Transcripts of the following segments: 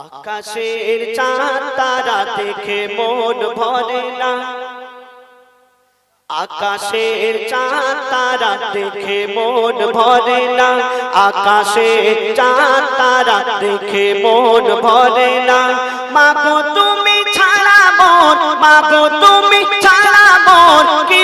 আকাশের চাঁদ, তারা দেখে মন ভরে না। আকাশের চাঁদ, তারা দেখে মন ভরে না। আকাশের চাঁদ, তারা দেখে মন ভরে না। মাগো তুমি ছাড়া মন, মাগো তুমি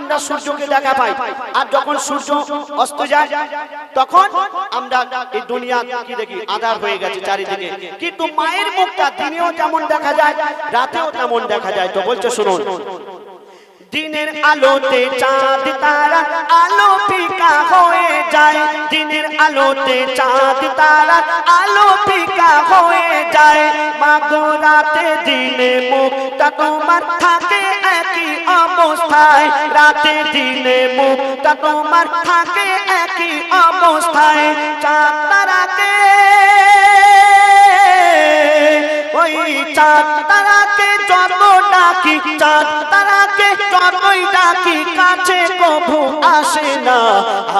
আমরা সূর্যকে দেখা পাই। আর যখন সূর্য অস্ত যায়, তখন আমরা এই দুনিয়া কি দেখি? আধার হয়ে গেছে চারিদিকে। কিন্তু মায়ের মুখটা দিনেও যেমন দেখা যায়, রাতেও তেমন দেখা যায়। তো বলছে, শুনুন। দিনের আলোতে চাঁদ তারা আলো ফিকা হয়ে যায়। দিনের আলোতে চাঁদ তারা আলো ফিকা হয়ে যায়। মাগো রাতে দিনে মুক্তা তোমার থাকে একই অবস্থায়। রাতে দিনে মুক্তা তোমার থাকে একই অবস্থায়। চাঁদ তারাকে ওই চাঁদ তারাকে যত ডাকি চাঁদ যতই ডাকি কাছে আসে না।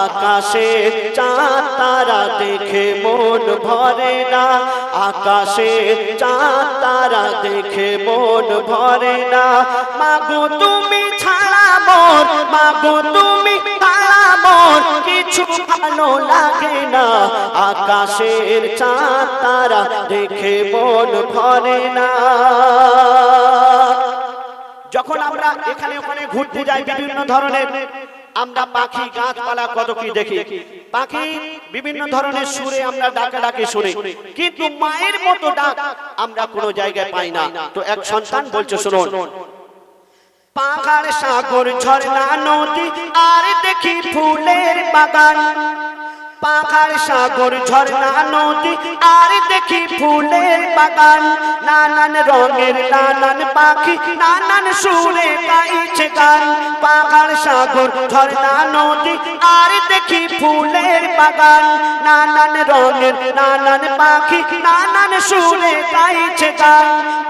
আকাশে চাঁদ, তারা দেখে মন ভরে না। আকাশে চাঁদ, তারা দেখে মন ভরে না। মাগো তুমি ছাড়া মন মাগো তুমি কিছু ভালো লাগে না। আকাশের চাঁদ, তারা দেখে মন ভরে না। যখন আমরা এখানে ওখানে ঘুরতে যাই বিভিন্ন ধরনের আমরা পাখি গাছপালা কত কি দেখি? পাখি বিভিন্ন ধরনের সুরে আমরা ডাকা ডাকে শুনি। কিন্তু মায়ের মতো ডাক আমরা কোনো জায়গায় পাই না। তো এক সন্তান বলছে শুনুন। পাহাড় সাগর ঝর্ণা নদী আর দেখি ফুলের বাগান। পাহাড়, সাগর, ঝর্ণা, নদী, আর দেখি ফুলের বাগান। নানান রঙের নানান পাখি, নানান সুরে গাইছে গান। পাহাড়, সাগর, ঝর্ণা, নদী, আর দেখি ফুলের বাগান। নানান রঙের নানান পাখি, নানান সুরে গাইছে গান।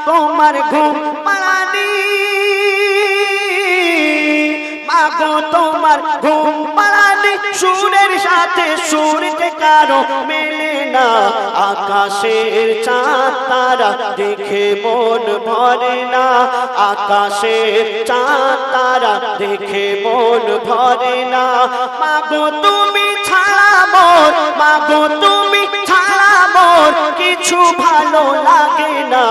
তোমার ঘুম মাগো তোমার ঘুম পাড়ানি, সুরের সাথে সুরতে কারও মেলে না। আকাশের চাঁদ তারা দেখে মন ভরে না। আকাশের চাঁদ তারা দেখে মন ভরে না। মাগো, তুমি ছাড়া মাগো, তুমি ছাড়া মন কিছু ভালো লাগে না।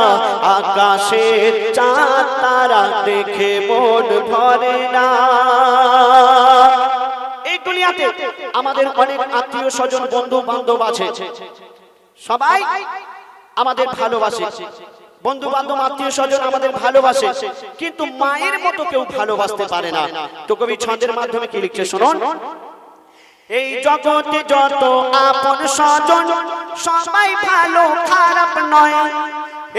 আকাশের চাঁদ তারা দেখে মন ভরে না। এই দুনিয়াতে আমাদের অনেক আত্মীয় স্বজন বন্ধু বান্ধব আছে। সবাই আমাদের ভালোবাসে। বন্ধু বান্ধব আত্মীয় স্বজন আমাদের ভালোবাসে। কিন্তু মায়ের মতো কেউ ভালোবাসতে পারে না। তো কবি ছন্দের মাধ্যমে কি লিখছে, শুনুন? এই জগতে যত আপন স্বজন সবাই ভালো, খারাপ নয়।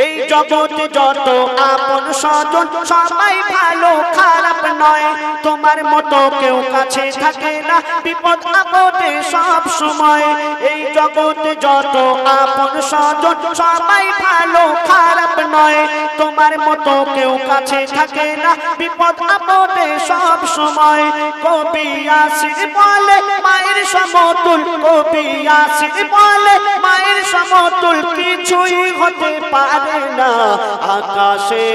এই জগতে যত আপন স্বজন, সবাই ভালো, খারাপ নয়। তোমার মতো কেউ কাছে থাকে না, বিপদ আপদে সব সময়। এই জগতে যত আপন স্বজন, সবাই ভালো, খারাপ নয়। তোমার মতো কেউ কাছে থাকে না। বিপদ আপদে সব সময় কবি আসির বলে, মায়ের সমতুল কবি আসির বলে, মায়ের সমতুল কিছুই হতে পারে না। আকাশে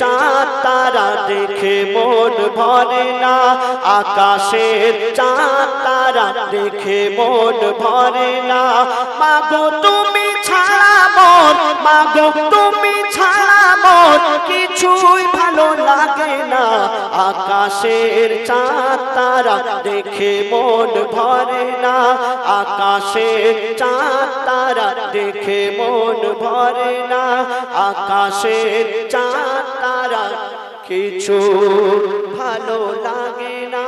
চাঁদ তারা দেখে মন ভরে না। আকাশে চাঁদ তারা দেখে মন ভরে না। মাগো তুমি ছাড়া মন, মাগো তুমি কিছুই ভালো লাগে না। আকাশের চাঁদ তারা দেখে মন ভরে না। আকাশের চাঁদ তারা দেখে মন ভরে না। আকাশের চাঁদ তারা কিছু ভালো লাগে না।